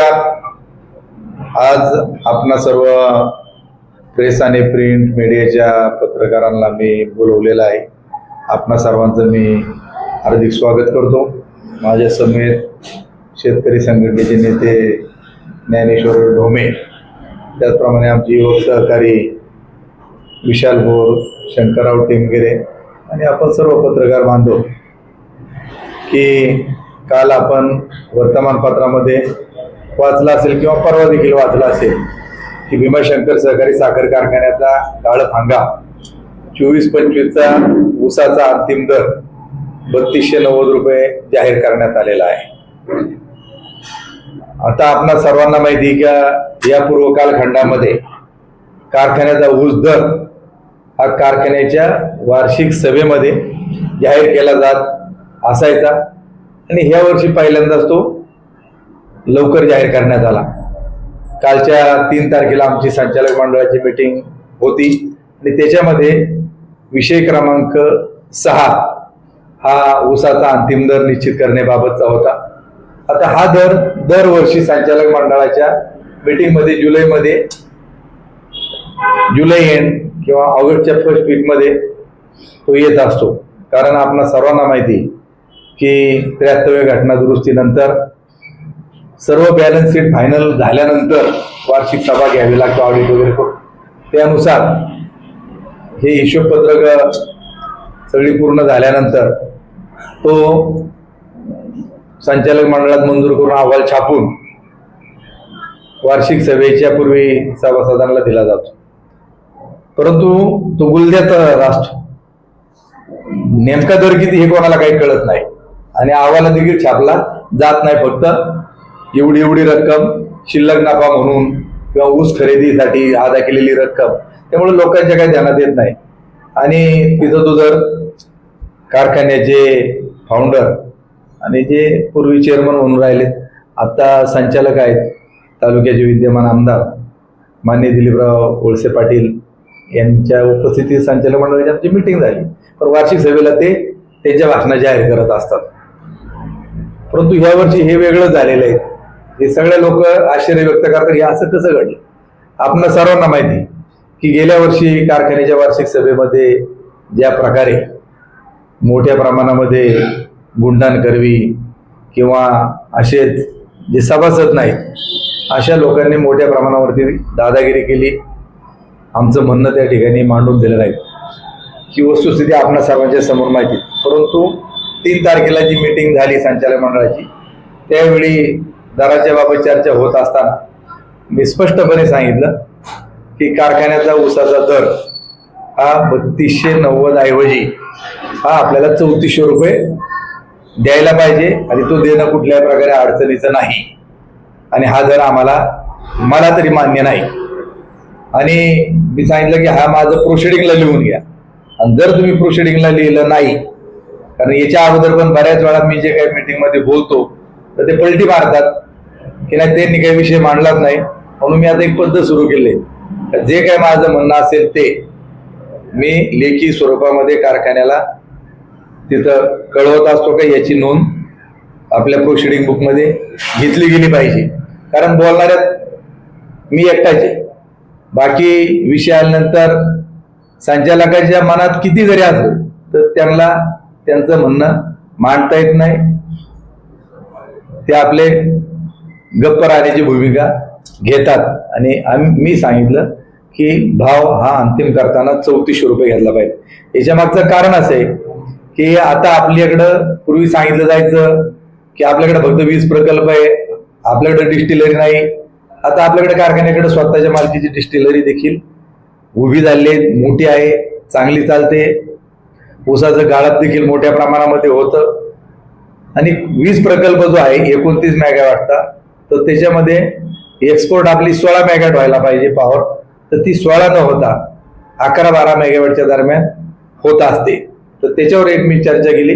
नमस्कार आज आपणा सर्व प्रेस आणि प्रिंट मीडियाच्या पत्रकारांना मी बोलवलेलं आहे. आपणा सर्वांचं मी हार्दिक स्वागत करतो. माझ्या समेत शेतकरी संघटनेचे नेते ज्ञानेश्वर ढोमे त्याचप्रमाणे आमचे युवक सहकारी विशाल बोर शंकरराव टेमगिरे आणि आपण सर्व पत्रकार बांधव की काल आपण वर्तमानपत्रामध्ये वाचला असेल किंवा परवा देखील वाचला असेल की भीमाशंकर सहकारी साखर कारखान्याचा काळ फांगा. चोवीस पंचवीसचा ऊसाचा अंतिम दर बत्तीसशे नव्वद रुपये जाहीर करण्यात आलेला आहे. आता आपणा सर्वांना माहिती आहे का या पूर्व कालखंडामध्ये कारखान्याचा ऊस दर हा कारखान्याच्या वार्षिक सभेमध्ये जाहीर केला जात असायचा. आणि ह्या वर्षी पहिल्यांदाच तो लवकर जाहीर करण्यात आला. कालच्या तीन तारखेला आमची संचालक मंडळाची मीटिंग होती. आणि त्याच्यामध्ये विषय क्रमांक सहा हा ऊसाचा अंतिम दर निश्चित करण्याबाबतचा होता. आता हा दर दरवर्षी संचालक मंडळाच्या मीटिंगमध्ये जुलैमध्ये जुलै एंड किंवा ऑगस्टच्या फर्स्ट वीकमध्ये तो येत असतो. कारण आपणा सर्वांना माहिती की त्र्याहत्तव्या घटना दुरुस्तीनंतर सर्व बॅलन्स शीट फायनल झाल्यानंतर वार्षिक सभा घ्यावी लागतो ऑडिट वगैरे करून. त्यानुसार हे हिशोबपत्रक सगळी पूर्ण झाल्यानंतर तो संचालक मंडळात मंजूर करून अहवाल छापून वार्षिक सभेच्या पूर्वी सभासदांना दिला जातो. परंतु तो गुलद्यात असतो नेमका दर किती हे कोणाला काही कळत नाही. आणि अहवाला देखील छापला जात नाही फक्त एवढी एवढी रक्कम शिल्लक नफा म्हणून किंवा ऊस खरेदीसाठी अदा केलेली रक्कम त्यामुळे लोकांच्या काही ध्यानात येत नाही. आणि तिथं तो जर कारखान्याचे फाउंडर आणि जे पूर्वी चेअरमन म्हणून राहिले आता संचालक आहेत तालुक्याचे विद्यमान आमदार मान्य दिलीपराव वळसे पाटील यांच्या उपस्थितीत संचालक मंडळाची आमची मिटिंग झाली. पण वार्षिक सभेला ते त्यांच्या भाषणा जाहीर करत असतात. परंतु ह्या वर्षी हे वेगळं झालेलं आहे. हे सगळे लोक आश्चर्य व्यक्त करतात हे असं कसं घडलं आपण सर्वांना माहिती की गेल्या वर्षी कारखान्याच्या वार्षिक सभेमध्ये ज्या प्रकारे मोठ्या प्रमाणामध्ये गुंडान करवी किंवा असेच जे सभासद नाहीत अशा लोकांनी मोठ्या प्रमाणावरती दादागिरी केली आमचं म्हणणं त्या ठिकाणी मांडून दिलं नाही ही वस्तुस्थिती आपल्या सर्वांच्या समोर माहिती आहे. परंतु तीन तारखेला जी मीटिंग झाली संचालक मंडळाची त्यावेळी दराच्या बाबत चर्चा होत असताना मी स्पष्टपणे सांगितलं की कारखान्याचा ऊसाचा दर हा बत्तीसशे नव्वद ऐवजी हा आपल्याला चौतीसशे रुपये द्यायला पाहिजे आणि तो देणं कुठल्याही प्रकारे अडचणीचं नाही. आणि हा दर आम्हाला मला तरी मान्य नाही. आणि मी सांगितलं की हा माझं प्रोसिडिंगला लिहून घ्या. आणि जर तुम्ही प्रोसिडिंगला लिहिलं नाही कारण याच्या अगोदर पण बऱ्याच वेळा मी जे काही मीटिंगमध्ये बोलतो तर ते पलटी मारतात. की नाही त्यांनी काही विषय मांडलाच नाही. म्हणून मी आता एक पद्धत सुरू केली. आहे. जे काय माझं म्हणणं असेल ते मी लेखी स्वरूपामध्ये कारखान्याला तिथं कळवत असतो का याची नोंद आपल्या प्रोसिडिंग बुकमध्ये घेतली गेली पाहिजे. कारण बोलणाऱ्यात मी एकटाच आहे. बाकी विषय आल्यानंतर संचालकाच्या मनात किती जरी असलं तर त्यांना त्यांचं म्हणणं मांडता येत नाही. ते आपले गप्प राहण्याची भूमिका घेतात. आणि आम्ही मी सांगितलं की भाव हा अंतिम करताना चौतीसशे रुपये घेतला पाहिजे. याच्या मागचं कारण असं आहे की आता आपल्याकडं पूर्वी सांगितलं जायचं की आपल्याकडे फक्त वीज प्रकल्प आहे आपल्याकडे डिस्टिलरी नाही. आता आपल्याकडे कारखान्याकडे स्वतःच्या मालकीची डिस्टिलरी देखील उभी झाली आहे मोठी आहे चांगली चालते. ऊसाचं गाळप देखील मोठ्या प्रमाणामध्ये होतं. आणि वीज प्रकल्प जो आहे एकोणतीस मेगावॅटचा तर त्याच्यामध्ये एक्सपोर्ट आपली सोळा मेगावॅट व्हायला पाहिजे पॉवर तर ती सोळा न होता अकरा बारा मेगावॅटच्या दरम्यान होत असते. तर त्याच्यावर एक मी चर्चा केली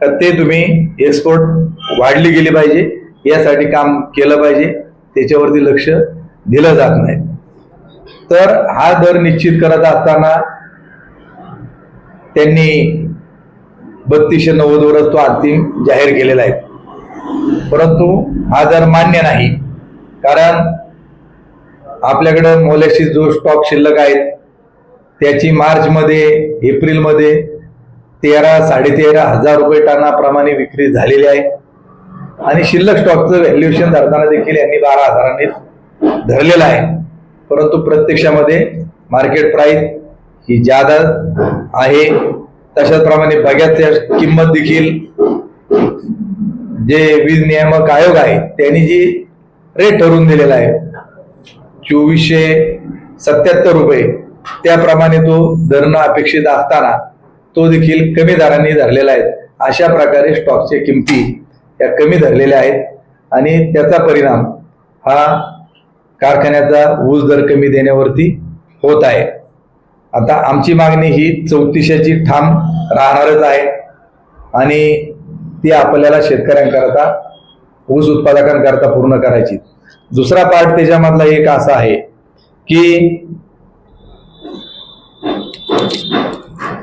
का ते तुम्ही एक्सपोर्ट वाढली गेली पाहिजे यासाठी काम केलं पाहिजे त्याच्यावरती लक्ष दिलं जात नाही. तर हा दर निश्चित करत असताना त्यांनी बत्तीसशे नव्वद वरच तो अंतिम जाहीर केलेला आहे. परंतु हा दर मान्य नाही कारण आपल्याकडं मोल्याशी जो स्टॉक शिल्लक आहे त्याची मार्चमध्ये एप्रिलमध्ये तेरा साडेतेरा हजार रुपये टनाप्रमाणे विक्री झालेली आहे. आणि शिल्लक स्टॉकचं व्हॅल्युएशन धरताना देखील यांनी बारा हजारांनी धरलेलं आहे. परंतु प्रत्यक्षामध्ये मार्केट प्राईस ही जादा आहे. तशाचप्रमाणे बघ्याच्या किंमत देखील जे वीज नियामक आयोग आहे त्यांनी जी रेट ठरवून दिलेला आहे चोवीसशे सत्याहत्तर रुपये त्याप्रमाणे तो धरणं अपेक्षित असताना तो देखील कमी दरांनी धरलेला आहे. अशा प्रकारे स्टॉकच्या किमती या कमी धरलेल्या आहेत आणि त्याचा परिणाम हा कारखान्याचा ऊस दर कमी देण्यावरती होत आहे. आता आमची मागणी ही चौतीसशेची ठाम राहणारच आहे. आणि ती आपल्याला शेतकऱ्यांकरता ऊस उत्पादकांकरता पूर्ण करायची. दुसरा पार्ट त्याच्यामधला एक असा आहे की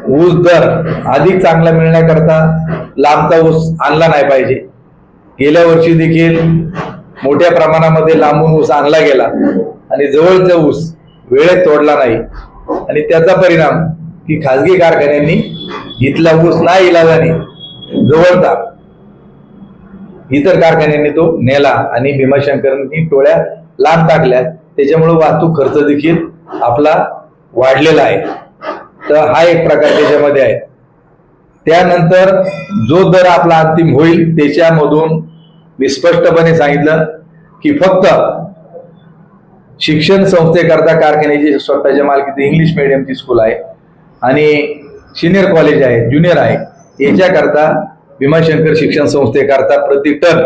ऊस दर अधिक चांगला मिळण्याकरता लांबचा ऊस आणला नाही पाहिजे. गेल्या वर्षी देखील मोठ्या प्रमाणामध्ये लांबून ऊस आणला गेला आणि जवळचा ऊस वेळेत तोडला नाही. आणि त्याचा परिणाम की खाजगी कारखान्यांनी इथला ऊस नाही इलाजाने जवळता इतर कारखान्यांनी तो नेला आणि भीमाशंकरांनी टोळ्या लांब टाकल्या. त्याच्यामुळे वाहतूक खर्च देखील आपला वाढलेला आहे. तर हा एक प्रकार त्याच्यामध्ये आहे. त्यानंतर जो दर आपला अंतिम होईल त्याच्यामधून मी स्पष्टपणे सांगितलं की फक्त शिक्षण संस्थेकरता कारखान्याची स्वतःच्या मालकीची इंग्लिश मिडियमची स्कूल आहे. आणि सिनियर कॉलेज आहे ज्युनियर आहे. याच्याकरता भीमाशंकर शिक्षण संस्थेकरता प्रति टन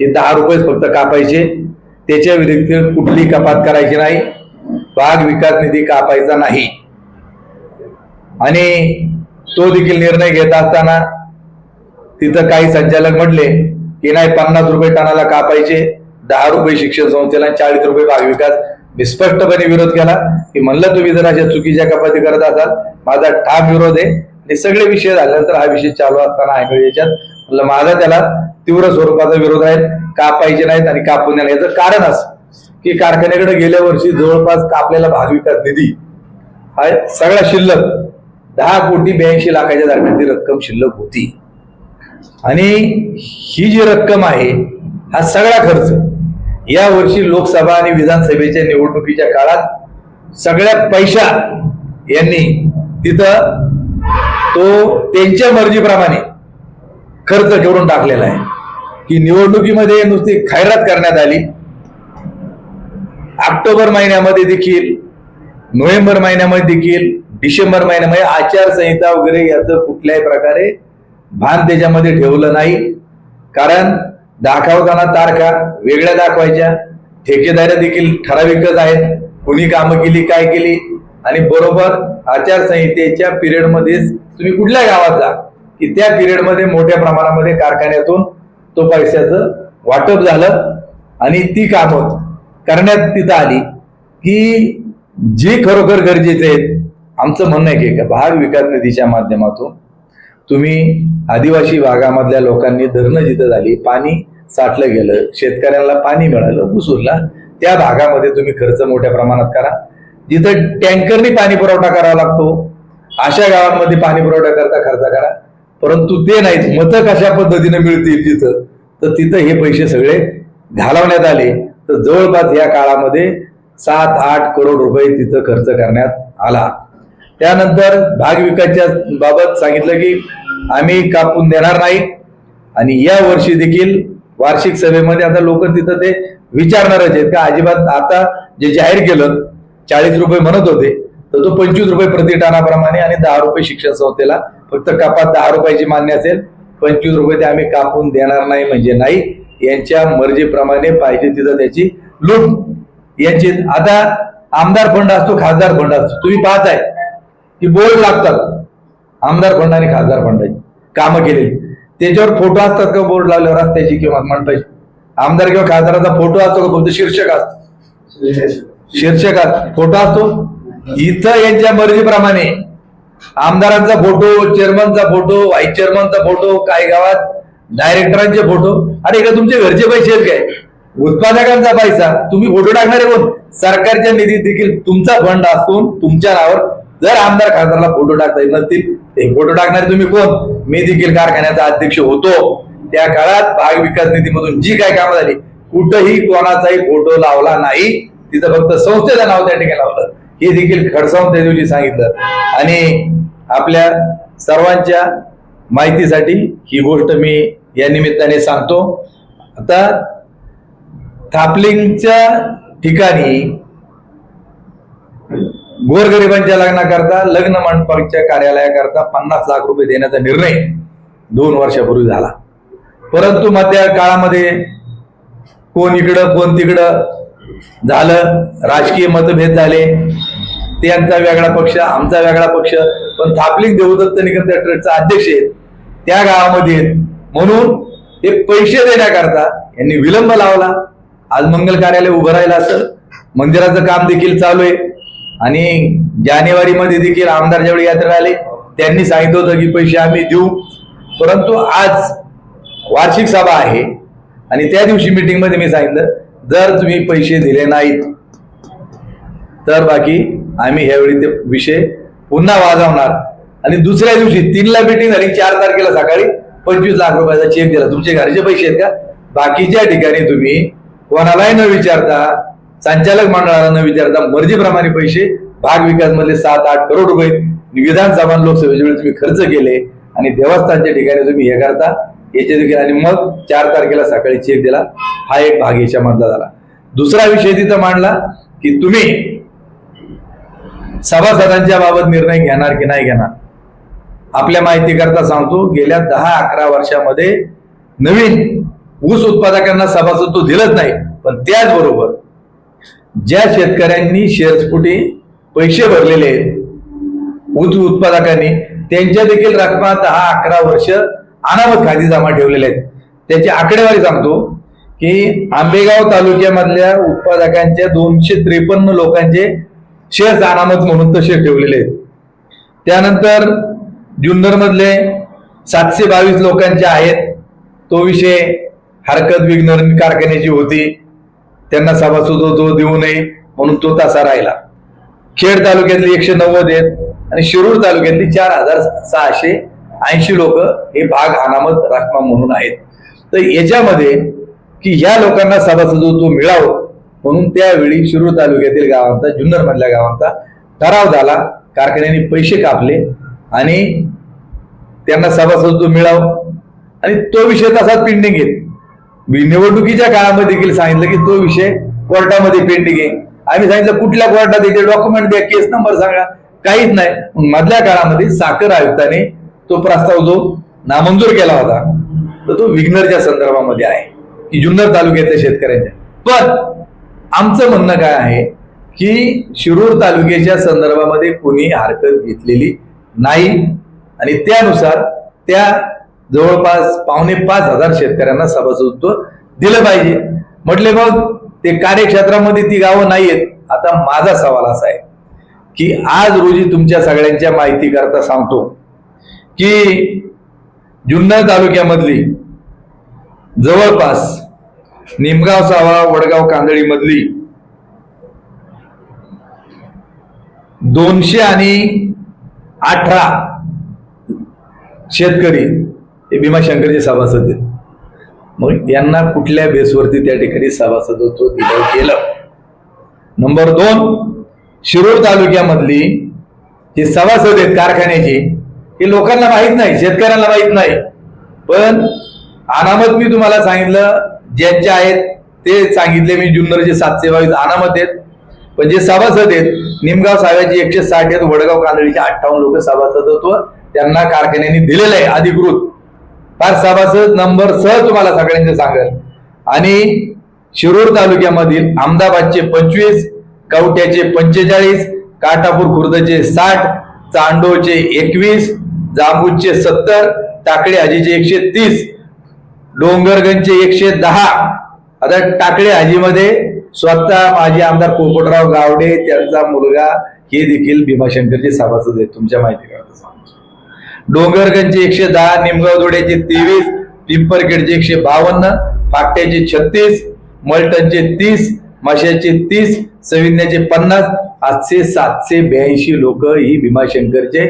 हे दहा रुपयेच फक्त कापायचे. त्याच्या व्यतिरिक्त कुठली कपात करायची नाही. भाग विकास निधी कापायचा नाही. आणि तो देखील निर्णय घेत असताना तिथं काही संचालक म्हटले की नाही पन्नास रुपये टनाला कापायचे. दहा रुपये शिक्षण संस्थेला चाळीस रुपये भाग विकास. मी स्पष्टपणे विरोध केला. की म्हणलं तुम्ही जर अशा चुकीच्या कपाती करत असाल माझा ठाम विरोध आहे. आणि सगळे विषय झाल्यानंतर हा विषय चालू असताना आहे याच्यात. म्हणलं माझा त्याला तीव्र स्वरूपाचा विरोध आहे. कापायचे नाहीत आणि कापून नाही याचं कारण असं की कारखान्याकडे गेल्या वर्षी जवळपास कापलेला भाग विकास निधी हा सगळा शिल्लक. दहा कोटी ब्याऐंशी लाखाच्या दरम्यान ती रक्कम शिल्लक होती. आणि ही जी रक्कम आहे हा सगळा खर्च या वर्षी लोकसभा आणि विधानसभेच्या निवडणुकीच्या काळात सगळ्या पैशा यांनी तिथं तो त्यांच्या मर्जीप्रमाणे खर्च करून टाकलेला आहे. की निवडणुकीमध्ये नुसती खैरात करण्यात आली. ऑक्टोबर महिन्यामध्ये देखील नोव्हेंबर महिन्यामध्ये देखील डिसेंबर महिन्यामध्ये आचारसंहिता वगैरे याचं कुठल्याही प्रकारे भान त्याच्यामध्ये ठेवलं नाही. कारण दाखवताना तारखा वेगळ्या दाखवायच्या. ठेकेदाऱ्या देखील ठराविकच आहेत. कुणी कामं केली काय केली? आणि बरोबर आचारसंहितेच्या पिरियडमध्येच तुम्ही कुठल्या गावात जा की त्या पिरियडमध्ये मोठ्या प्रमाणामध्ये कारखान्यातून तो पैशाचं वाटप झालं आणि ती कामं करण्यात तिथं आली की जे खरोखर गरजेचे आहेत आमचं म्हणणं आहे की भाग विकास निधीच्या माध्यमातून तुम्ही आदिवासी भागामधल्या लोकांनी धरणं जिथं झाली पाणी साठलं गेलं शेतकऱ्यांना पाणी मिळालं उसूरला त्या भागामध्ये तुम्ही खर्च मोठ्या प्रमाणात करा. जिथं टँकरनी पाणी पुरवठा करावा लागतो अशा गावांमध्ये पाणी पुरवठा करता खर्च करा. परंतु ते नाहीत मतं कशा पद्धतीने मिळतील तिथं? तर तिथं हे पैसे सगळे घालवण्यात आले. तर जवळपास या काळामध्ये सात आठ करोड रुपये तिथं खर्च करण्यात आला. त्यानंतर भाग विकासच्या बाबत सांगितलं की आम्ही कापून देणार नाही. आणि या वर्षी देखील वार्षिक सभेमध्ये आता लोक तिथं ते विचारणारच आहेत. का अजिबात आता जे जाहीर केलं चाळीस रुपये म्हणत होते तर तो पंचवीस रुपये प्रतिटानाप्रमाणे आणि दहा रुपये शिक्षण संस्थेला फक्त कपात दहा रुपयाची मान्य असेल पंचवीस रुपये ते आम्ही कापून देणार नाही म्हणजे नाही. यांच्या मर्जीप्रमाणे पाहिजे तिथं त्याची लूट. यांची आता आमदार फंड असतो खासदार फंड असतो. तुम्ही पाहताय. की बोर्ड लागतात. आमदार फंड आणि खासदार फंडाची कामं केलेली त्याच्यावर फोटो असतात का बोर्ड लावल्यावर रस्त्याची किंवा मंडपाची आमदार किंवा खासदाराचा फोटो असतो का? फक्त शीर्षक असतो शीर्षक फोटो असतो? इथं यांच्या मर्जीप्रमाणे. आमदारांचा फोटो चेअरमनचा फोटो व्हाईस चेअरमनचा फोटो काही गावात डायरेक्टरांचे फोटो अरे का तुमचे घरचे पैसे आहेत काय? उत्पादकांचा पैसा. तुम्ही फोटो टाकणारे कोण? सरकारच्या निधीत देखील तुमचा फंड असून तुमच्या नावावर जर आमदार खासदारला फोटो टाकता येत नसतील ते फोटो टाकणारे तुम्ही कोण? मी देखील कारखान्याचा अध्यक्ष होतो. त्या काळात भाग विकास निधीमधून जी काय कामं झाली कुठंही कोणाचाही फोटो लावला नाही. तिथं फक्त संस्थेचं नाव त्या ठिकाणी लावलं. हे देखील खडसावून त्या दिवशी सांगितलं. आणि आपल्या सर्वांच्या माहितीसाठी ही गोष्ट मी या निमित्ताने सांगतो. आता थापलिंगच्या ठिकाणी गोरगरिबांच्या लग्नाकरता लग्न मंडपाच्या कार्यालयाकरता पन्नास लाख रुपये देण्याचा निर्णय दोन वर्षापूर्वी झाला. परंतु मध्य काळामध्ये कोण इकडं कोण तिकडं झालं राजकीय मतभेद झाले. त्यांचा वेगळा पक्ष आमचा वेगळा पक्ष. पण थापलिंग देवदत्त निकम ट्रस्टचा अध्यक्ष आहेत. त्या गावामध्ये आहेत. म्हणून ते पैसे देण्याकरता यांनी विलंब लावला. आज मंगल कार्यालय उभं राहिलं असं मंदिराचं काम देखील चालू आहे. आणि जानेवारी मध्ये देखील आमदार ज्यावेळी यात्रा आले त्यांनी सांगितलं होतं की पैसे आम्ही देऊ. परंतु आज वार्षिक सभा आहे आणि त्या दिवशी मीटिंगमध्ये मी सांगितलं जर तुम्ही पैसे दिले नाहीत तर बाकी आम्ही ह्यावेळी ते विषय पुन्हा वाजवणार. आणि दुसऱ्या दिवशी तीनला मीटिंग झाली चार तारखेला सकाळी पंचवीस लाख रुपयाचा चेक दिला. तुमचे घरचे पैसे आहेत का? बाकीच्या ठिकाणी तुम्ही कोणालाही न विचारता संचालक मंडळानं न विचारता मर्जीप्रमाणे पैसे भाग विकास मधले सात आठ करोड रुपये विधानसभा लोकसभेच्या वेळी तुम्ही खर्च केले आणि देवस्थानच्या ठिकाणी तुम्ही हे करता. याच्या देखील आणि मग चार तारखेला सकाळी चेक दिला. हा एक भाग याच्या मधला झाला. दुसरा विषय तिथं मांडला की तुम्ही सभासदांच्या बाबत निर्णय घेणार की नाही घेणार? आपल्या माहिती करता सांगतो गेल्या दहा अकरा वर्षामध्ये नवीन ऊस उत्पादकांना सभासदत्व दिलंच नाही. पण त्याचबरोबर ज्या शेतकऱ्यांनी शेअर्सपुटी पैसे भरलेले आहेत ऊस उत्पादकांनी त्यांच्या देखील रकमा दहा अकरा वर्ष अनामत खाती जमा ठेवलेल्या आहेत. त्याची आकडेवारी सांगतो की आंबेगाव तालुक्यामधल्या उत्पादकांच्या दोनशे त्रेपन्न लोकांचे शेअर्स अनामत म्हणून तसे ठेवलेले आहेत. त्यानंतर जुन्नरमधले सातशे बावीस लोकांचे आहेत. तो विषय हरकत विघ्न कारखान्याची होती. त्यांना सभासदत्व देऊ नये म्हणून तो तसा राहिला. खेड तालुक्यातली एकशे नव्वद आहेत आणि शिरूर तालुक्यातली चार हजार सहाशे ऐंशी लोक हे भाग अनामत रकमा म्हणून आहेत. तर याच्यामध्ये की ह्या लोकांना सभासदत्व मिळावं म्हणून त्यावेळी शिरूर तालुक्यातील गावांचा जुन्नर मधल्या गावांचा ठराव झाला. कारखान्यांनी पैसे कापले आणि त्यांना सभासदत्व मिळावं. आणि तो विषय तसाच पेंडिंग येत निवडणुकीच्या काळामध्ये देखील सांगितलं की तो विषय कोर्टामध्ये पेंडिंग आहे. आम्ही सांगितलं कुठल्या कोर्टात येते डॉक्युमेंट द्या केस नंबर सांगा. काहीच नाही. मधल्या काळामध्ये साखर आयुक्ताने तो प्रस्ताव जो नामंजूर केला होता तर तो विघ्नरच्या संदर्भामध्ये आहे की जुन्नर तालुक्यातल्या शेतकऱ्यांच्या. पण आमचं म्हणणं काय आहे की शिरूर तालुक्याच्या संदर्भामध्ये कुणी हरकत घेतलेली नाही. आणि त्यानुसार त्या जवळपास पावणे पाच हजार शेतकऱ्यांना सभासदत्व दिलं पाहिजे. म्हटले मग ते कार्यक्षेत्रामध्ये ती गावं नाही आहेत आता माझा सवाल असा आहे की आज रोजी तुमच्या सगळ्यांच्या माहिती करता सांगतो की जुन्नर तालुक्यामधली जवळपास निमगाव सावा वडगाव कांदळी मधली दोनशे आणि अठरा शेतकरी ते भीमाशंकरचे सभासद आहेत. मग यांना कुठल्या बेसवरती त्या ठिकाणी सभासदत्व दिलं गेलं? नंबर दोन शिरूर तालुक्यामधली जे सभासद आहेत कारखान्याची हे लोकांना माहीत नाही शेतकऱ्यांना माहीत नाही. पण अनामत मी तुम्हाला सांगितलं ज्यांचे आहेत ते सांगितले मी जुन्नरचे सातशे बावीस अनामत आहेत. पण जे सभासद आहेत निमगाव साव्याचे एकशे साठ आहेत वडगाव कांदळीचे अठ्ठावन्न लोक सभासदत्व त्यांना कारखान्याने दिलेलं आहे अधिकृत. फार सभासद नंबर सह तुम्हाला सगळ्यांचे सांगेल. आणि शिरूर तालुक्यामधील अहमदाबादचे पंचवीस कवट्याचे पंचेचाळीस काटापूर खुर्दचे साठ चांडोचे एकवीस जांबूचे सत्तर टाकळे हाजीचे एकशे तीस डोंगरगंजचे एकशे दहा. आता टाकळे हाजीमध्ये स्वतः माजी आमदार पोपटराव गावडे त्यांचा मुलगा हे देखील भीमाशंकरचे सभासद आहेत तुमच्या माहिती करता सांगतो. डोंगरगंजचे एकशे दहा निमगाव जोड्याचे तेवीस पिंपरखेडचे एकशे बावन्न फाट्याचे छत्तीस मल्टनचे तीस माशाचे तीस सविन्याचे पन्नास आठशे सातशे ब्याऐंशी लोक ही भीमाशंकरचे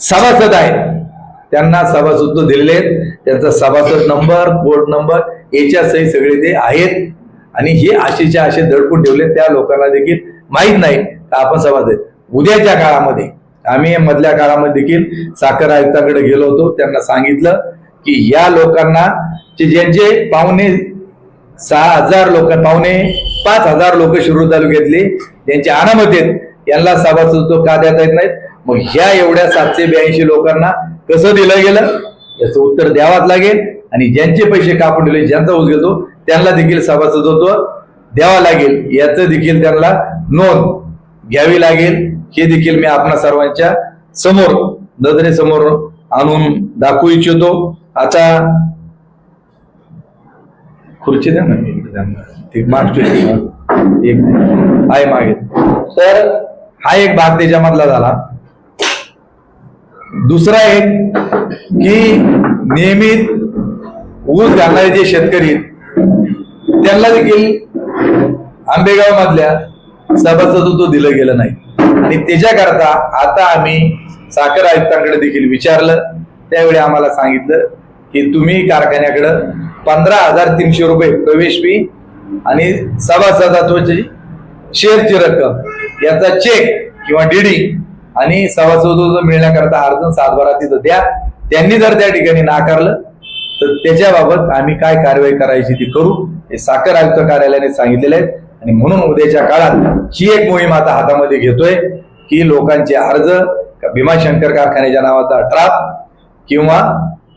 सभासद आहेत. त्यांना सभासद दिलेले आहेत. त्यांचा सभासद नंबर बोर्ड नंबर याच्या सही सगळे ते आहेत. आणि हे आशेच्या आशे दडपून ठेवले. त्या लोकांना देखील माहीत नाही. का आपण सभासद उद्याच्या काळामध्ये आम्ही मधल्या काळामध्ये देखील साखर आयुक्ताकडे गेलो होतो. त्यांना सांगितलं की या लोकांना ज्यांचे पाहुणे सहा हजार लोक पाहुणे पाच हजार लोक शिरूर तालुक्यातले ज्यांचे अनामत आहेत यांना सभासदत्व का देता येत नाहीत? मग ह्या एवढ्या सातशे ब्याऐंशी लोकांना कसं दिलं गेलं? याचं उत्तर द्यावाच लागेल. आणि ज्यांचे पैसे कापून दिले ज्यांचा ऊस घेतो त्यांना देखील सभासदत्व द्यावा लागेल. याचं देखील त्यांना नोंद घ्यावी लागेल. हे देखील मी आपणा सर्वांच्या समोर नजरेसमोर आणून दाखवू इच्छितो. आता खुर्ची द्या ना. एक आहे मागे. तर हा एक भाग त्याच्यामधला झाला. दुसरा एक की नियमित ऊस घालणारे जे शेतकरी त्यांना देखील आंबेगाव मधल्या सभासदत्व दिलं गेलं नाही. आणि त्याच्याकरता आता आम्ही साखर आयुक्तांकडे देखील विचारलं. त्यावेळी आम्हाला सांगितलं की तुम्ही कारखान्याकडं पंधरा हजार तीनशे रुपये प्रवेश फी आणि सभासदत्वाची शेअरची रक्कम याचा चेक किंवा डीडी आणि सभासदत्व मिळण्याकरता अर्ज सातबारा तिथं द्या. त्यांनी जर त्या ठिकाणी नाकारलं तर त्याच्याबाबत आम्ही काय कारवाई करायची ती करू हे साखर आयुक्त कार्यालयाने सांगितलेले आहेत आणि म्हणून उद्याच्या काळात ही एक मोहीम आता हातामध्ये घेतोय की लोकांचे अर्ज भीमाशंकर कारखान्याच्या नावाचा ट्राफ किंवा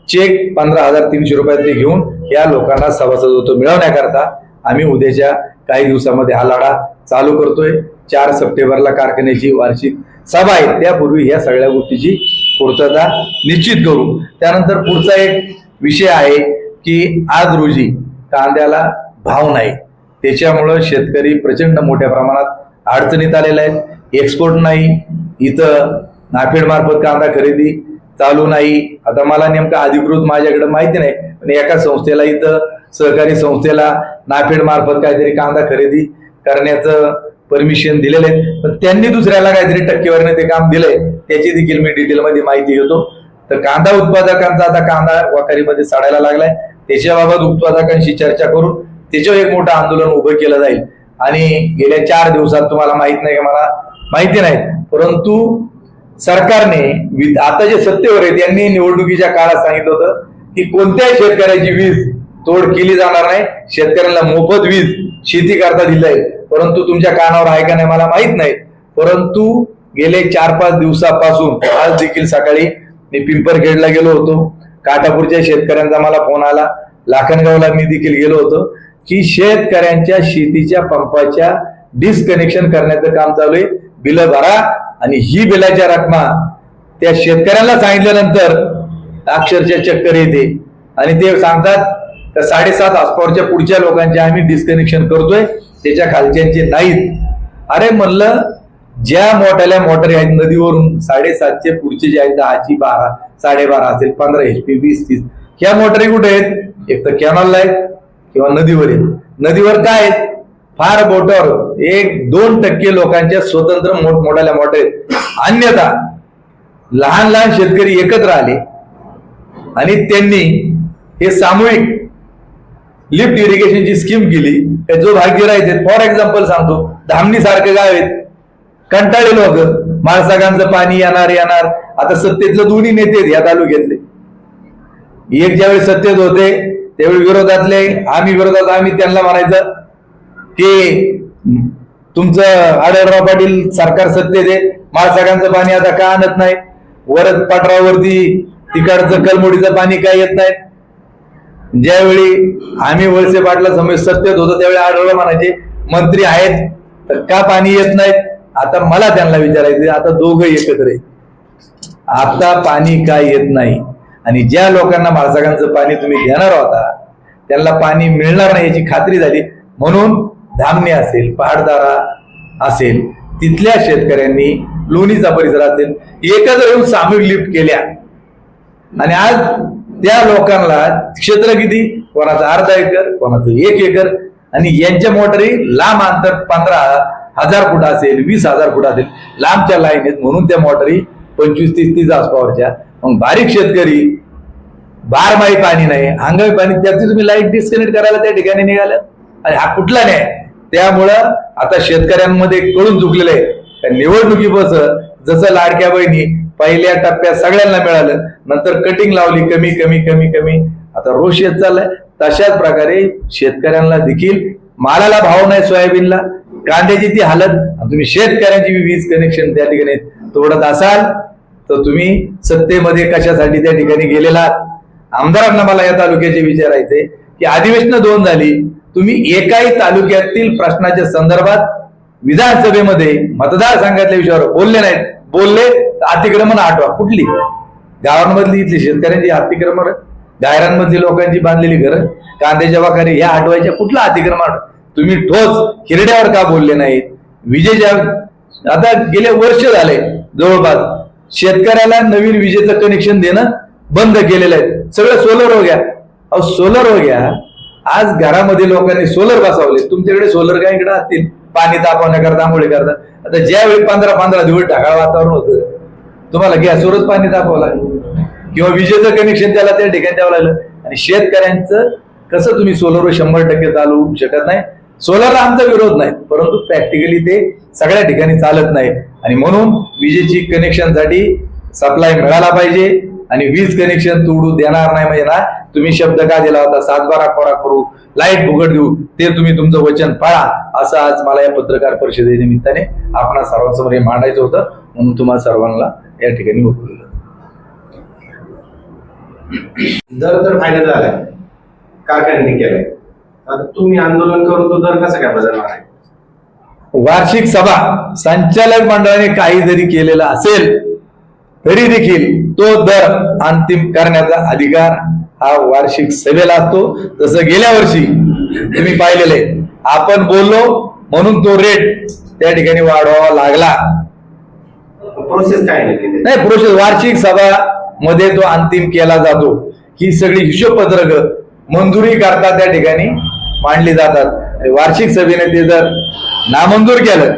चेक पंधरा हजार तीनशे रुपयात ते घेऊन या लोकांना सभासदत्व मिळवण्याकरता आम्ही उद्याच्या काही दिवसामध्ये हा लढा चालू करतोय. चार सप्टेंबरला कारखान्याची वार्षिक सभा आहे. त्यापूर्वी या सगळ्या गोष्टीची पूर्तता निश्चित करू. त्यानंतर पुढचा एक विषय आहे की आज रोजी कांद्याला भाव नाही. त्याच्यामुळं शेतकरी प्रचंड मोठ्या प्रमाणात अडचणीत आलेले आहेत. एक्सपोर्ट नाही इथं नाफेडमार्फत कांदा खरेदी चालू नाही. आता मला नेमकं अधिकृत माझ्याकडे माहिती नाही पण एका संस्थेला इथं सहकारी संस्थेला नाफेडमार्फत काहीतरी कांदा खरेदी करण्याचं परमिशन दिलेलं आहे पण त्यांनी दुसऱ्याला काहीतरी टक्केवारीने ते काम दिलंय त्याची देखील मी डिटेलमध्ये माहिती घेतो. तर कांदा उत्पादकांचा आता कांदा वाखारीमध्ये साडायला लागलाय. त्याच्याबाबत उत्पादकांशी चर्चा करून त्याच्यावर एक मोठं आंदोलन उभं केलं जाईल. आणि गेल्या चार दिवसात तुम्हाला माहीत नाही का मला? माहिती नाही. परंतु सरकारने आता जे सत्तेवर आहेत त्यांनी निवडणुकीच्या काळात सांगितलं होतं की कोणत्याही शेतकऱ्याची वीज तोड केली जाणार नाही. शेतकऱ्यांना मोफत वीज शेती करता दिलंय परंतु तुमच्या कानावर आहे का नाही मला माहीत नाही. परंतु गेले चार पाच दिवसापासून आज देखील सकाळी मी पिंपरखेडला गेलो होतो. काटापूरच्या शेतकऱ्यांचा मला फोन आला. लाखनगावला मी देखील गेलो होतो. की शेतकऱ्यांच्या शेतीच्या पंपाच्या डिस्कनेक्शन करण्याचं काम चालू आहे. बिलं भरा आणि ही बिलाच्या रकमा त्या शेतकऱ्यांना सांगितल्यानंतर अक्षरशः चक्कर येते. आणि ते सांगतात तर साडेसात हॉस्पॉवरच्या पुढच्या लोकांचे आम्ही डिस्कनेक्शन करतोय. त्याच्या खालच्यांचे नाहीत. अरे म्हणलं ज्या मोठ्याल्या मोटर आहेत नदीवरून साडेसातचे पुढचे जे आहेत दहाची बारा साडेबारा असेल पंधरा एच पी वीस तीस ह्या मोटरी कुठे आहेत? एक तर कॅनॉलला आहेत. किंवा नदीवर आहेत नदीवर काय आहेत? फार बोटावर एक दोन टक्के लोकांच्या स्वतंत्र मोठमोठ्याल्या मोठे आहेत. अन्यथा लहान लहान शेतकरी एकत्र आले आणि त्यांनी हे सामूहिक लिफ्ट इरिगेशनची स्कीम केली. जो भाग्य आहेत. फॉर एक्झाम्पल सांगतो. धामणी सारखे गाव आहेत. कंटाळे लोक. माळसागांचं पाणी येणार येणार. आता सत्तेतलं दोन्ही नेते आहेत या तालुक्यातले. एक ज्यावेळी सत्तेत होते त्यावेळी विरोधातले आम्ही विरोधात आम्ही त्यांना म्हणायचं की तुमचं आढळराव पाटील सरकार सत्तेत आहे माळसागांचं पाणी आता का आणत नाही? वरद पाटरावरती तिकडचं कलमोडीचं पाणी काय येत नाही? ज्यावेळी आम्ही वळसे पाटला समोर सत्तेत होतो त्यावेळी आढळलं म्हणायचे मंत्री आहेत तर का पाणी येत नाहीत आता मला त्यांना विचारायचं आता दोघं एकत्र आहे आता पाणी काय येत नाही? आणि ज्या लोकांना माळसागांचं पाणी तुम्ही घेणार होता त्यांना पाणी मिळणार नाही याची खात्री झाली. म्हणून धामणे असेल पहाडदारा असेल तिथल्या शेतकऱ्यांनी लोणीचा परिसर असेल एकत्र येऊन सामूहिक लिफ्ट केल्या. आणि आज त्या लोकांना क्षेत्र किती? कोणाचं अर्धा एकर कोणाचं एक एकर. आणि यांच्या मोटरी लांब अंतर पंधरा हजार फूट असेल वीस हजार फूट असेल. लांबच्या लाईन आहेत म्हणून त्या मोटरी पंचवीस तीस तीस आसपावरच्या मग बारीक शेतकरी बारमाही पाणी नाही अंगाई पाणी त्याची तुम्ही लाइट डिस्कनेक्ट करायला त्या ठिकाणी निघाल्या आणि हा कुठला नाही त्यामुळं आता शेतकऱ्यांमध्ये कळून चुकलेलं आहे. निवडणुकीपासून जसं लाडक्या बहिणी पहिल्या टप्प्यात सगळ्यांना मिळालं नंतर कटिंग लावली कमी कमी कमी कमी. आता रोज येत चाललाय. तशाच प्रकारे शेतकऱ्यांना देखील मालाला भाव नाही सोयाबीनला. कांद्याची ती हालत आणि तुम्ही शेतकऱ्यांची वीज कनेक्शन त्या ठिकाणी तोडत असाल तर तुम्ही सत्तेमध्ये कशासाठी त्या ठिकाणी गेलेला आमदारांना मला या तालुक्याचे विचारायचे की अधिवेशन दोन झाली तुम्ही एकाही तालुक्यातील प्रश्नाच्या संदर्भात विधानसभेमध्ये मतदारसंघातल्या विषयावर बोलले नाहीत. बोलले तर अतिक्रमण आठवा कुठली? गावांमधली इथली शेतकऱ्यांची अतिक्रमण गायरांमधली लोकांची बांधलेली घरं कांद्याच्या वाखारी ह्या आठवायच्या कुठला अतिक्रमण तुम्ही ठोस हिरड्यावर का बोलले नाहीत? विजेच्या आता गेले वर्ष झाले जवळपास शेतकऱ्याला नवीन विजेचं कनेक्शन देणं बंद केलेलं आहे. सगळं सोलर हो गया. अहो सोलर हो गया. आज घरामध्ये लोकांनी सोलर बसवले. तुमच्याकडे सोलर काय इकडे असतील? पाणी तापवण्याकरता आंघोळी करता आता ज्यावेळी पंधरा पंधरा दिवस ढगाळ वातावरण होतं तुम्हाला गॅसवरच पाणी तापवावं लागलं. किंवा विजेचं कनेक्शन त्याला त्या ठिकाणी द्यावं लागलं. आणि शेतकऱ्यांचं कसं तुम्ही सोलरवर शंभर टक्के चालू शकत नाही? सोलरला आमचा विरोध नाही परंतु प्रॅक्टिकली ते सगळ्या ठिकाणी चालत नाही. आणि म्हणून विजेची कनेक्शनसाठी सप्लाय मिळाला पाहिजे आणि वीज कनेक्शन तोडू देणार नाही म्हणजे ना तुम्ही शब्द का दिला होता? सातबारा खोरा करू लाइट फुकट देऊ ते तुम्ही तुमचं वचन पाळा असं आज मला या पत्रकार परिषदेनिमित्ताने आपण सर्वांसमोर हे मांडायचं होतं. म्हणून तुम्हाला सर्वांना या ठिकाणी बोलवलं दर तर फायदा झालाय. कारखान्याने केलाय. आता तुम्ही आंदोलन करून तो दर कसा काय बदलणार आहे? वार्षिक सभा संचालक मंडळाने काही जरी केलेला असेल तरी देखील तो दर अंतिम करण्याचा अधिकार हा वार्षिक सभेला असतो. तसं गेल्या वर्षी तुम्ही पाहिलेलं आपण बोललो म्हणून तो रेट त्या ठिकाणी वाढवावा लागला. प्रोसेस काय? नाही प्रोसेस वार्षिक सभा मध्ये तो अंतिम केला जातो. ही सगळी हिशोब पत्रक मंजुरी करता त्या ठिकाणी. मांडली जातात. आणि वार्षिक सभेने ते जर नामंजूर केलं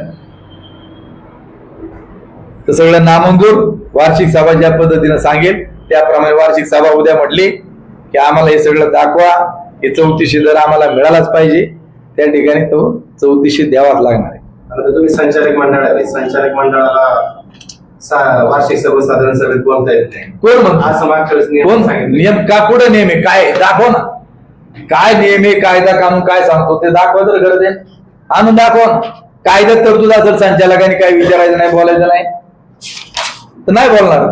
तर सगळं नामंजूर वार्षिक सभा ज्या पद्धतीनं सांगेल त्याप्रमाणे वार्षिक सभा उद्या म्हटली की आम्हाला हे सगळं दाखवा हे चौतीसशे दर आम्हाला मिळालाच पाहिजे. त्या ठिकाणी तो चौतीसशे द्यावाच लागणार आहे. आता तुम्ही संचालक मंडळ आहे संचालक मंडळाला वार्षिक सभा साधारण सभेत बोलता येत नाही. कोण म्हणतो? नियम का? कुठं नियम आहे? काय दाखव ना. काय नियम आहे कायदा कानून काय सांगतो ते दाखवा तर गरज आहे. आणून दाखवा. कायद्यात तरतूद असेल संचालकांनी काय विचारायचं नाही बोलायचं नाही तर नाही बोलणार.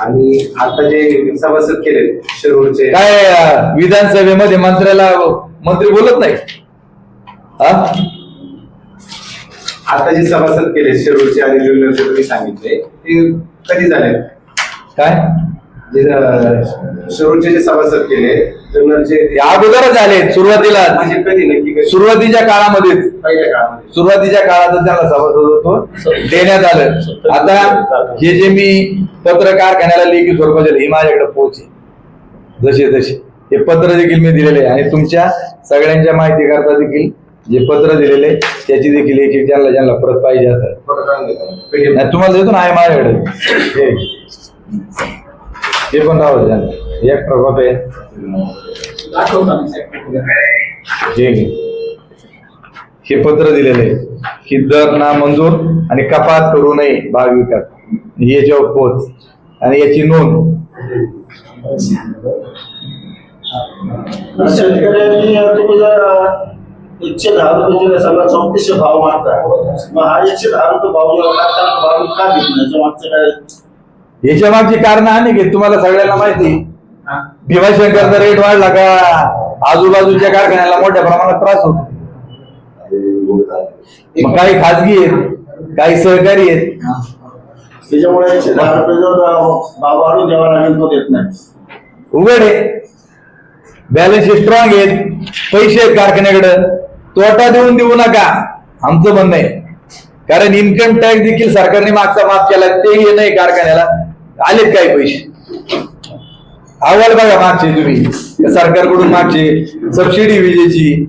आणि आता जे सभासद केले शिरूरचे. काय विधानसभेमध्ये मंत्र्याला मंत्री बोलत नाही? हा? आता जे सभासद केले शिरूरचे आणि जुन्नरचे तुम्ही सांगितले ते कधी झाले? काय? जे शिरूरचे जे सभासद केले ते अगोदरच झाले सुरुवातीला. म्हणजे सुरुवातीच्या काळामध्येच. पहिल्या काळामध्ये. सुरुवातीच्या काळात त्यांना सभासद होतो देण्यात आलं. आता हे जे मी पत्र कारखान्याला लेखी स्वरूपात दिलं, हे माझ्याकडे पोहोचे जसे तसे. हे पत्र देखील मी दिलेले आहे. आणि तुमच्या सगळ्यांच्या माहिती करता देखील जे पत्र दिलेले त्याची देखील एक एक ज्यांना ज्यांना परत पाहिजे असं फोटो काढून घेतो. PDF. नाही तुम्हाला देतो ना आहे माझ्याकडे. हे. हे पण राहू द्या. एक प्रभाव आहे. हे घे. हे पत्र दिलेले आहे. की दर ना मंजूर आणि कपात करू नये भाग विकास ही याच्यावर पोच आणि याची नोंद. शेतकऱ्यांनी तुम्ही जर एकशे दहा रुपये जर सगळा चौतीसशे भाव मग हा एकशे दहा रुपये भाव जेव्हा कारखाना भाव का देत नाही? याच्या मागचं काय? याच्या मागची कारण आहे की तुम्हाला सगळ्यांना माहिती भीमाशंकरचा रेट वाढला का? आजूबाजूच्या कारखान्याला मोठ्या प्रमाणात त्रास होतो. मग काही खाजगी आहेत काही सहकारी आहेत. त्याच्यामुळे दहा रुपये जो भाव वाढून द्यावा लागेल तो देत नाही. उघड. आहे बॅलन्स स्ट्रॉंग आहेत. पैसे आहेत कारखान्याकडे. तोटा देऊन देऊ नका. आमचं म्हणणं आहे. कारण इन्कम टॅक्स देखील सरकारने मागचा माफ केला तेही नाही कारखान्याला. आलेत काही पैसे. अहवाल बघा मागचे तुम्ही. सरकारकडून मागचे सबसिडी विजेची.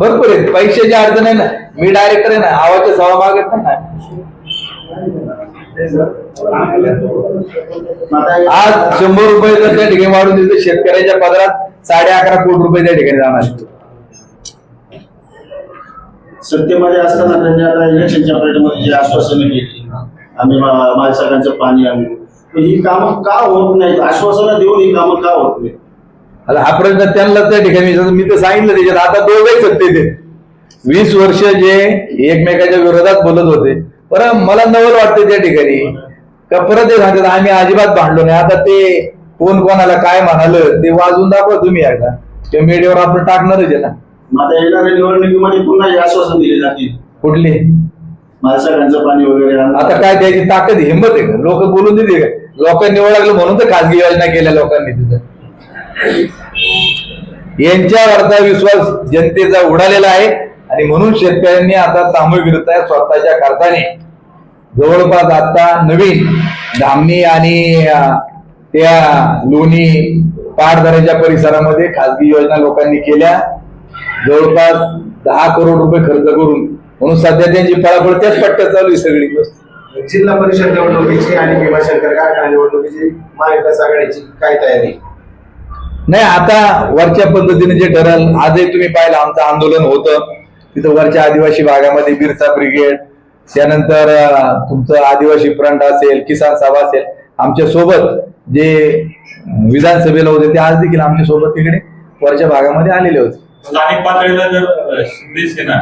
भरपूर आहे पैशाची अडचण आहे ना. मी डायरेक्टर आहे ना. आवाजच्या सवा मागत नाही ना. आज शंभर रुपये जर त्या ठिकाणी वाढून दिले शेतकऱ्याच्या पदरात साडे अकरा कोटी रुपये त्या ठिकाणी जाणार सत्तेमध्ये असताना त्यांनी आता इलेक्शनच्या पिरियडमध्ये जे आश्वासनं केली आम्ही माझ्या सगळ्यांचं पाणी आम्ही ही कामं का होत नाहीत? आश्वासनं देऊन ही कामं का होत नाही आता हा प्रश्न त्यांना त्या ठिकाणी विचारतो. मी तर सांगितलं त्याच्यात आता दोघंही सत्तेत आहेत. वीस वर्ष जे एकमेकाच्या विरोधात बोलत होते. बरं मला नवल वाटते त्या ठिकाणी. का परत ते सांगतात आम्ही अजिबात भांडलो नाही. आता ते कोण कोणाला काय म्हणालं ते वाजून दाखवा तुम्ही एकदा. त्या मीडियावर आपण टाकणारच आहे ना. मग आता येणाऱ्या निवडणुकीमध्ये पुन्हा हे आश्वासन दिले जातील. कुठली? माणसाकांचं पाणी वगैरे आता काय त्याची ताकद हिंमत आहे का? लोक बोलून देते का? लोकांनी ओळखलं म्हणून तर खासगी योजना केल्या लोकांनी तिथं. यांच्यावरचा विश्वास जनतेचा उडालेला आहे आणि म्हणून शेतकऱ्यांनी आता सामूहिकरित्या स्वतःच्या खर्चाने. जवळपास आता नवीन धामणी आणि त्या लोणी पाटदऱ्याच्या परिसरामध्ये खासगी योजना लोकांनी केल्या. जवळपास दहा करोड रुपये खर्च करून म्हणून सध्या त्यांची पळापळ त्याच पट्ट्यात चालू आहे सगळी गोष्ट. जिल्हा परिषद निवडणुकीची आणि भीमाशंकर कारखाना निवडणुकीची महाविकास आघाडीची काय तयारी? नाही आता वरच्या पद्धतीने जे ठरल आजही तुम्ही पाहिलं आमचं आंदोलन होतं. तिथं वरच्या आदिवासी भागामध्ये बिरसा ब्रिगेड त्यानंतर तुमचं आदिवासी फ्रंट असेल किसान सभा असेल आमच्यासोबत जे विधानसभेला होते ते आज देखील आमच्यासोबत तिकडे वरच्या भागामध्ये आलेले होते. स्थानिक पातळीला जर शिंदे सेना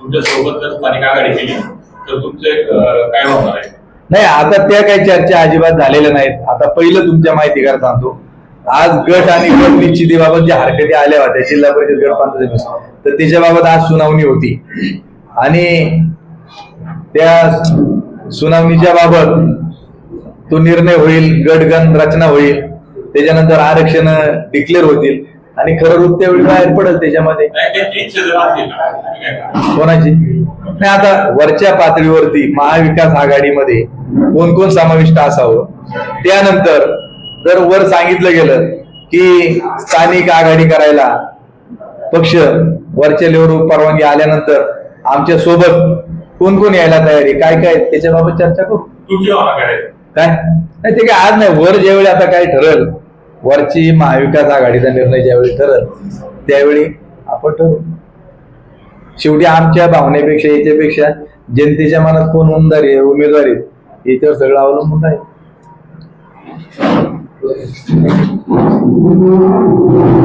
तुमच्यासोबत जर स्थानिक आघाडी केली तर तुमचे काय होणार आहे? नाही आता त्या काही चर्चा अजिबात झालेल्या नाहीत. आता पहिलं तुमच्या माहिती सांगतो. आज गट आणि गट निश्चितीबाबत ज्या हरकती आल्या होत्या जिल्हा परिषद गट पंचायत तर त्याच्याबाबत आज सुनावणी होती. आणि त्या सुनावणीच्या बाबत तो निर्णय होईल गटगण रचना होईल. त्याच्यानंतर आरक्षण डिक्लेअर होतील. आणि खरं रूप त्यावेळी बाहेर पडेल त्याच्यामध्ये? कोणाची? नाही आता वरच्या पातळीवरती महाविकास आघाडीमध्ये कोण कोण समाविष्ट असावं? त्यानंतर जर वर सांगितलं गेलं की स्थानिक आघाडी करायला पक्ष वरच्या लेवलवर परवानगी आल्यानंतर आमच्यासोबत कोण कोण यायला तयारी काय काय त्याच्याबाबत चर्चा करू. आहे? काय? नाही ते काय आज नाही वर ज्यावेळी आता काय ठरल वरची महाविकास आघाडीचा निर्णय ज्यावेळी ठरत त्यावेळी आपण ठरवू. शेवटी आमच्या भावनेपेक्षा याच्यापेक्षा जनतेच्या मनात कोण उमदार आहे उमेदवार आहेत याच्यावर सगळं अवलंबून आहे.